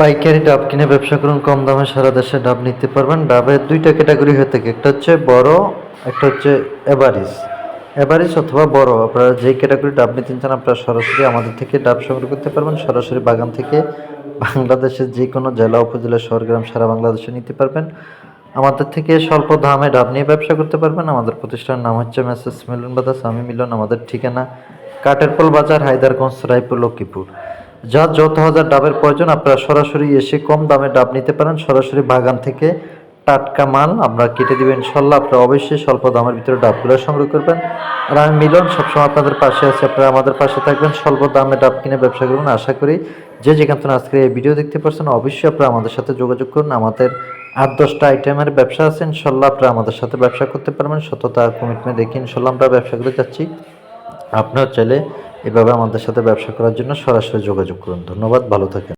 পাইকারি ডাব কিনে ব্যবসা করুন, কম দামে সারা দেশে ডাব নিতে পারবেন। ডাবের দুইটা ক্যাটাগরি হয়ে থাকে। একটা হচ্ছে বড়, একটা হচ্ছে এভারিস এভারিস অথবা বড়, আপনারা যেই ক্যাটাগরি ডাব নিতে চান, আপনারা সরাসরি আমাদের থেকে ডাব সংগ্রহ করতে পারবেন। সরাসরি বাগান থেকে বাংলাদেশের যে কোনো জেলা, উপজেলা, শহর, গ্রাম সারা বাংলাদেশে নিতে পারবেন। আমাদের থেকে স্বল্প দামে ডাব নিয়ে ব্যবসা করতে পারবেন। আমাদের প্রতিষ্ঠানের নাম হচ্ছে মেসেস মিলন বাদাস আমি মিলন, আমাদের ঠিকানা কাটেরপোল বাজার, হায়দারগঞ্জ, রায়পুর, লক্ষ্মীপুর। যার যত হাজার ডাবের প্রয়োজন, আপনারা সরাসরি এসে কম দামে ডাব নিতে পারেন। সরাসরি বাগান থেকে টাটকা মাল আমরা কেটে দেবেন ইনশাল্লাহ। আপনারা অবশ্যই স্বল্প দামের ভিতরে ডাবগুলো সংগ্রহ করবেন। আর আমি মিলন, সবসময় আপনাদের পাশে আছি। আপনারা আমাদের পাশে থাকবেন। স্বল্প দামে ডাব কিনে ব্যবসা করবেন আশা করি যে যেখান থেকে আজকে এই ভিডিও দেখতে পাচ্ছেন অবশ্যই আপনারা আমাদের সাথে যোগাযোগ করুন। আমাদের আট দশটা আইটেমের ব্যবসা আছে, ইনশাল্লাহ আপনারা আমাদের সাথে ব্যবসা করতে পারবেন। সততা কমিটমেন্ট রেখে ইনশাল্লাহ আমরা ব্যবসা করে যাচ্ছি। আপনার চাইলে এভাবে আমাদের সাথে ব্যবসা করার জন্য সরাসরি যোগাযোগ করুন। ধন্যবাদ ভালো থাকেন।